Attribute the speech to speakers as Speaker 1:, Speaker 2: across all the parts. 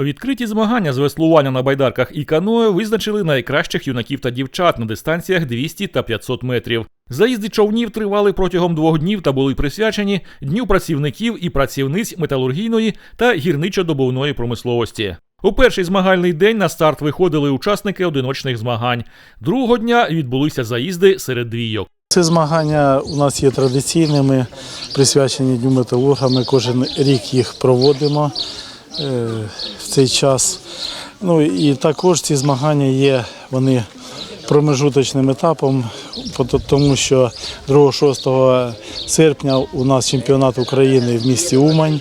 Speaker 1: Відкриті змагання з веслування на байдарках і каное визначили найкращих юнаків та дівчат на дистанціях 200 та 500 метрів. Заїзди човнів тривали протягом двох днів та були присвячені Дню працівників і працівниць металургійної та гірничо-добувної промисловості. У перший змагальний день на старт виходили учасники одиночних змагань. Другого дня відбулися заїзди серед двійок.
Speaker 2: Ці змагання у нас є традиційними, присвячені Дню металурга. Ми кожен рік їх проводимо в цей час. Ну і також ці змагання є вони промежуточним етапом, тому що 2-6 серпня у нас чемпіонат України в місті Умань.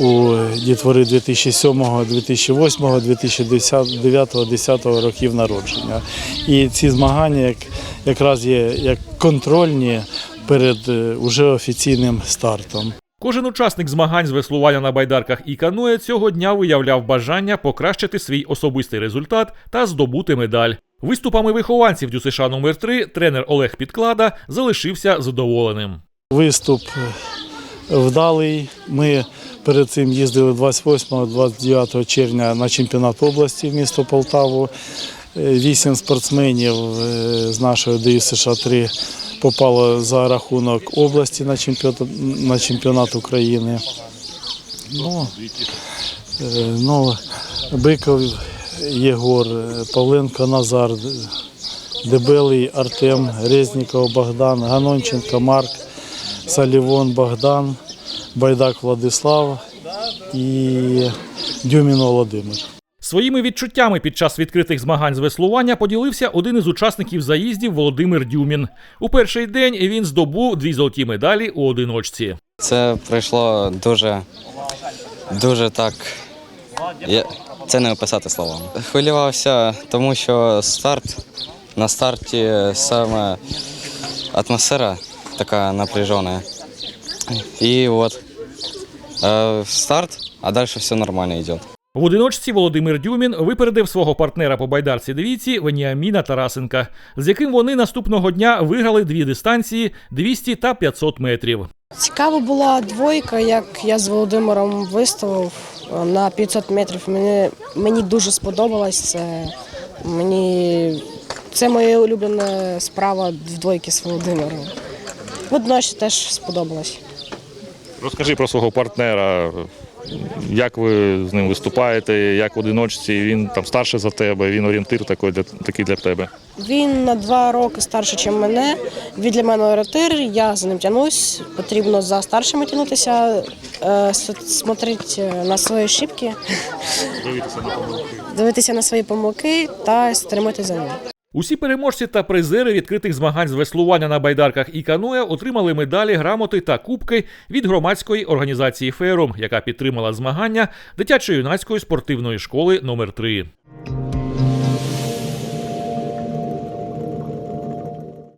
Speaker 2: У дітвори 2007, 2008, 2009, 10 років народження. І ці змагання як, якраз є як контрольні перед е, уже офіційним стартом.
Speaker 1: Кожен учасник змагань з веслування на байдарках і каное цього дня виявляв бажання покращити свій особистий результат та здобути медаль. Виступами вихованців ДЮСШ номер 3 тренер Олег Підклада залишився задоволеним.
Speaker 2: Виступ вдалий. Ми перед цим їздили 28-29 червня на чемпіонат області в місто Полтаву. Вісім спортсменів е, з нашої ДЮ США 3 попало за рахунок області на чемпіонат, на чемпіонат України. Ну, е, ну, Биков Єгор, е, Павленко Назар, Дебелий Артем, Резніков Богдан, Ганонченко Марк, Салівон Богдан, Байдак Владислав і Дюмін Володимир.
Speaker 1: Своїми відчуттями під час відкритих змагань з веслування поділився один із учасників заїздів Володимир Дюмін. У перший день він здобув дві золоті медалі у одиночці.
Speaker 3: Це пройшло дуже, дуже так. Я... Це не описати словами. Хвилювався, тому що старт на старті саме атмосфера така напряжена. І от е, старт, а далі все нормально йде.
Speaker 1: В одиночці Володимир Дюмін випередив свого партнера по байдарці двійці Веніаміна Тарасенка, з яким вони наступного дня виграли дві дистанції 200 та 500 метрів.
Speaker 4: Цікава була двойка, як я з Володимиром виставив на 500 метрів. Мені, мені дуже сподобалось це. Мені це моя улюблена справа в двойки з Володимиром. Водночас теж сподобалось.
Speaker 5: Розкажи про свого партнера, як ви з ним виступаєте, як в одиночці, він там старший за тебе, він орієнтир такий для, такий для тебе.
Speaker 4: Він на два роки старший, ніж мене. Він для мене орієнтир, я за ним тянусь. Потрібно за старшими тягнутися, е, смотрити на свої шибки, дивитися на свої помилки та стримати за ним.
Speaker 1: Усі переможці та призери відкритих змагань з веслування на байдарках і каное отримали медалі, грамоти та кубки від громадської організації Ферум, яка підтримала змагання дитячо-юнацької спортивної школи номер 3